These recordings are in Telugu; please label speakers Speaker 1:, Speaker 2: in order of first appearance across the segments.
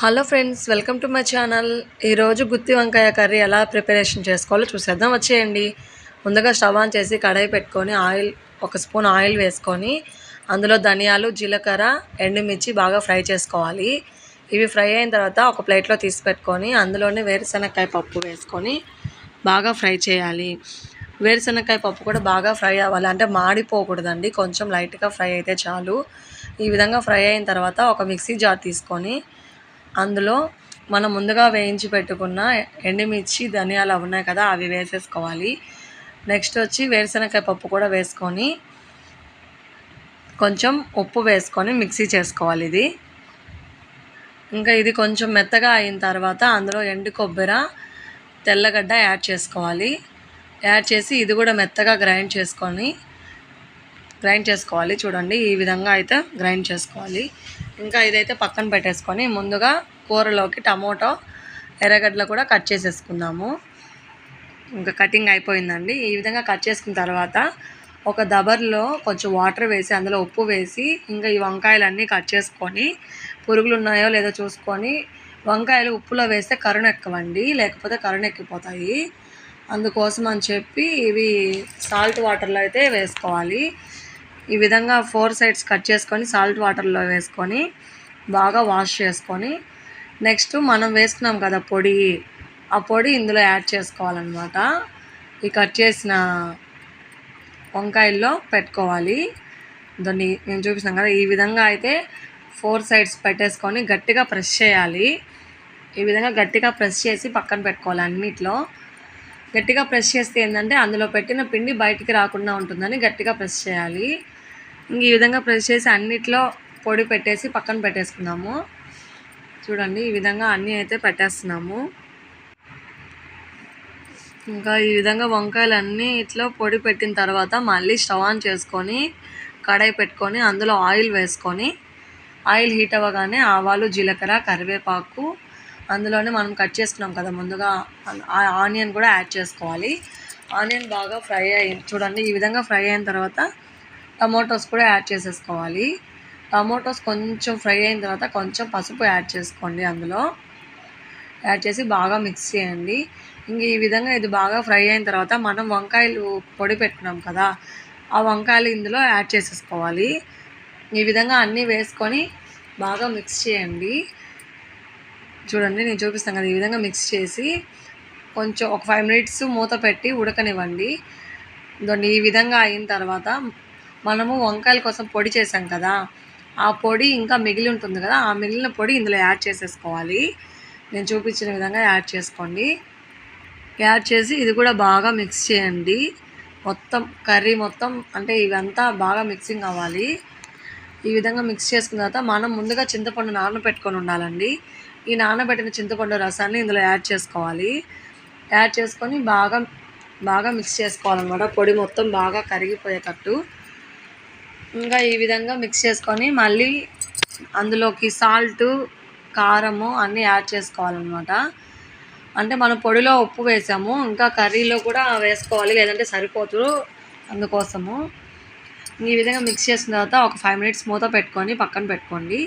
Speaker 1: Hello friends welcome to my channel ఈరోజు గుత్తి వంకాయ కర్రీ ఎలా ప్రిపరేషన్ చేసుకోవాలో చూసేద్దాం. వచ్చేయండి. ముందుగా స్టవ్ ఆన్ చేసి కడాయి పెట్టుకొని ఆయిల్ ఒక స్పూన్ ఆయిల్ వేసుకొని అందులో ధనియాలు జీలకర్ర ఎండుమిర్చి బాగా ఫ్రై చేసుకోవాలి. ఇవి ఫ్రై అయిన తర్వాత ఒక ప్లేట్లో తీసి పెట్టుకొని అందులోనే వేరుశనగకాయ పప్పు వేసుకొని బాగా ఫ్రై చేయాలి. వేరుశనగకాయ పప్పు కూడా బాగా ఫ్రై అవ్వాలి. అంటే మాడిపోకూడదండి. కొంచెం లైట్గా ఫ్రై అయితే చాలు. ఈ విధంగా ఫ్రై అయిన తర్వాత ఒక మిక్సీ జార్ తీసుకొని అందులో మనం ముందుగా వేయించి పెట్టుకున్న ఎండుమిర్చి ధనియాలు అవి ఉన్నాయి కదా అవి వేసేసుకోవాలి. నెక్స్ట్ వచ్చి వేరుశనగకాయ పప్పు కూడా వేసుకొని కొంచెం ఉప్పు వేసుకొని మిక్సీ చేసుకోవాలి ఇది. ఇంకా ఇది కొంచెం మెత్తగా అయిన తర్వాత అందులో ఎండు కొబ్బరి తెల్లగడ్డ యాడ్ చేసుకోవాలి. యాడ్ చేసి ఇది కూడా మెత్తగా గ్రైండ్ చేసుకొని గ్రైండ్ చేసుకోవాలి. చూడండి ఈ విధంగా అయితే గ్రైండ్ చేసుకోవాలి. ఇంకా ఇదైతే పక్కన పెట్టేసుకొని ముందుగా కూరలోకి టమోటో ఎర్రగడ్డలు కూడా కట్ చేసేసుకుందాము. ఇంకా కటింగ్ అయిపోయిందండి. ఈ విధంగా కట్ చేసుకున్న తర్వాత ఒక దబర్లో కొంచెం వాటర్ వేసి అందులో ఉప్పు వేసి ఇంకా ఈ వంకాయలన్నీ కట్ చేసుకొని పురుగులు ఉన్నాయో లేదో చూసుకొని వంకాయలు ఉప్పులో వేస్తే కరుణెక్కవండి లేకపోతే కరుణెక్కిపోతాయి అందుకోసం అని చెప్పి ఇవి సాల్ట్ వాటర్లో అయితే వేసుకోవాలి. ఈ విధంగా ఫోర్ సైడ్స్ కట్ చేసుకొని సాల్ట్ వాటర్లో వేసుకొని బాగా వాష్ చేసుకొని నెక్స్ట్ మనం వేసుకున్నాం కదా పొడి. ఆ పొడి ఇందులో యాడ్ చేసుకోవాలన్నమాట. ఈ కట్ చేసిన వంకాయల్లో పెట్టుకోవాలి. దాన్ని నేను చూపిస్తాను కదా ఈ విధంగా అయితే ఫోర్ సైడ్స్ పెట్టేసుకొని గట్టిగా ప్రెస్ చేయాలి. ఈ విధంగా గట్టిగా ప్రెస్ చేసి పక్కన పెట్టుకోవాలి అన్నిట్లో. గట్టిగా ప్రెస్ చేస్తే ఏంటంటే అందులో పెట్టిన పిండి బయటికి రాకుండా ఉంటుందని గట్టిగా ప్రెస్ చేయాలి. ఇంక ఈ విధంగా ప్రెస్ చేసి అన్నిట్లో పొడి పెట్టేసి పక్కన పెట్టేసుకున్నాము చూడండి ఈ విధంగా అన్నీ అయితే పెట్టేస్తున్నాము. ఇంకా ఈ విధంగా వంకాయలన్నీ ఇట్లా పొడి పెట్టిన తర్వాత మళ్ళీ స్టవ్ ఆన్ చేసుకొని కడాయి పెట్టుకొని అందులో ఆయిల్ వేసుకొని ఆయిల్ హీట్ అవ్వగానే ఆవాలు జీలకర్ర కరివేపాకు అందులోనే మనం కట్ చేసుకున్నాం కదా ముందుగా. ఆనియన్ కూడా యాడ్ చేసుకోవాలి. ఆనియన్ బాగా ఫ్రై అయ్యి చూడండి ఈ విధంగా ఫ్రై అయిన తర్వాత టమోటోస్ కూడా యాడ్ చేసేసుకోవాలి. టమోటోస్ కొంచెం ఫ్రై అయిన తర్వాత కొంచెం పసుపు యాడ్ చేసుకోండి అందులో. యాడ్ చేసి బాగా మిక్స్ చేయండి. ఇంక ఈ విధంగా ఇది బాగా ఫ్రై అయిన తర్వాత మనం వంకాయలు పొడి పెట్టుకున్నాం కదా ఆ వంకాయలు ఇందులో యాడ్ చేసేసుకోవాలి. ఈ విధంగా అన్నీ వేసుకొని బాగా మిక్స్ చేయండి. చూడండి నేను చూపిస్తాను కదా ఈ విధంగా మిక్స్ చేసి కొంచెం ఒక ఫైవ్ మినిట్స్ మూత పెట్టి ఉడకనివ్వండి. దాన్ని ఈ విధంగా అయిన తర్వాత మనము వంకాయల కోసం పొడి చేసాం కదా ఆ పొడి ఇంకా మిగిలి ఉంటుంది కదా ఆ మిగిలిన పొడి ఇందులో యాడ్ చేసేసుకోవాలి. నేను చూపించిన విధంగా యాడ్ చేసుకోండి. యాడ్ చేసి ఇది కూడా బాగా మిక్స్ చేయండి. మొత్తం కర్రీ మొత్తం అంటే ఇవంతా బాగా మిక్సింగ్ అవ్వాలి. ఈ విధంగా మిక్స్ చేసుకున్న తర్వాత మనం ముందుగా చింతపండు నానబెట్టుకొని ఉండాలండి. ఈ నానబెట్టిన చింతపండు రసాన్ని ఇందులో యాడ్ చేసుకోవాలి. యాడ్ చేసుకొని బాగా బాగా మిక్స్ చేసుకోవాలన్నమాట. పొడి మొత్తం బాగా కరిగిపోయేటట్టు. ఇంకా ఈ విధంగా మిక్స్ చేసుకొని మళ్ళీ అందులోకి సాల్ట్ కారము అన్నీ యాడ్ చేసుకోవాలన్నమాట. అంటే మనం పొడిలో ఉప్పు వేసాము. ఇంకా కర్రీలో కూడా వేసుకోవాలి. లేదంటే సరిపోతు అందుకోసము. ఈ విధంగా మిక్స్ చేసిన తర్వాత ఒక ఫైవ్ మినిట్స్ మూత పెట్టుకొని పక్కన పెట్టుకోండి.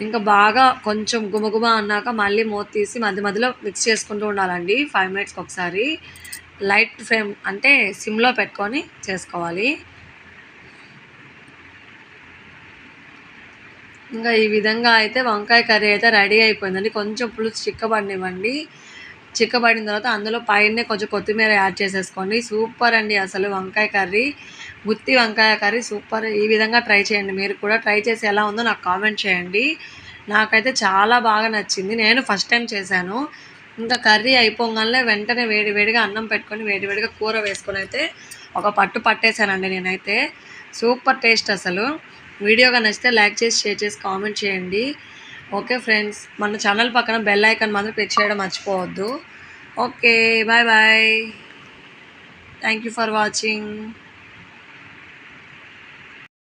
Speaker 1: ఇంకా బాగా కొంచెం గుమగుమ అన్నాక మళ్ళీ మూత తీసి మధ్య మధ్యలో మిక్స్ చేసుకుంటూ ఉండాలండి. ఫైవ్ మినిట్స్కి ఒకసారి. లైట్ ఫ్లేమ్ అంటే సిమ్లో పెట్టుకొని చేసుకోవాలి. ఇంకా ఈ విధంగా అయితే వంకాయ కర్రీ అయితే రెడీ అయిపోయిందండి. కొంచెం పులుసు చిక్కబడినివ్వండి. చిక్కబడిన తర్వాత అందులో పైన కొంచెం కొత్తిమీర యాడ్ చేసేసుకోండి. సూపర్ అండి అసలు వంకాయ కర్రీ. గుత్తి వంకాయ కర్రీ సూపర్. ఈ విధంగా ట్రై చేయండి. మీరు కూడా ట్రై చేసి ఎలా ఉందో నాకు కామెంట్ చేయండి. నాకైతే చాలా బాగా నచ్చింది. నేను ఫస్ట్ టైం చేశాను. ఇంకా కర్రీ అయిపోగానే వెంటనే వేడి వేడిగా అన్నం పెట్టుకొని వేడి వేడిగా కూర వేసుకొని అయితే ఒక పట్టు పట్టేశానండి నేనైతే. సూపర్ టేస్ట్ అసలు. వీడియోగా నచ్చితే లైక్ చేసి షేర్ చేసి కామెంట్ చేయండి. ఓకే ఫ్రెండ్స్ మన ఛానల్ పక్కన బెల్ ఐకాన్ మాత్రం క్లిక్ చేయడం మర్చిపోవద్దు. Okay, bye bye. Thank you for watching.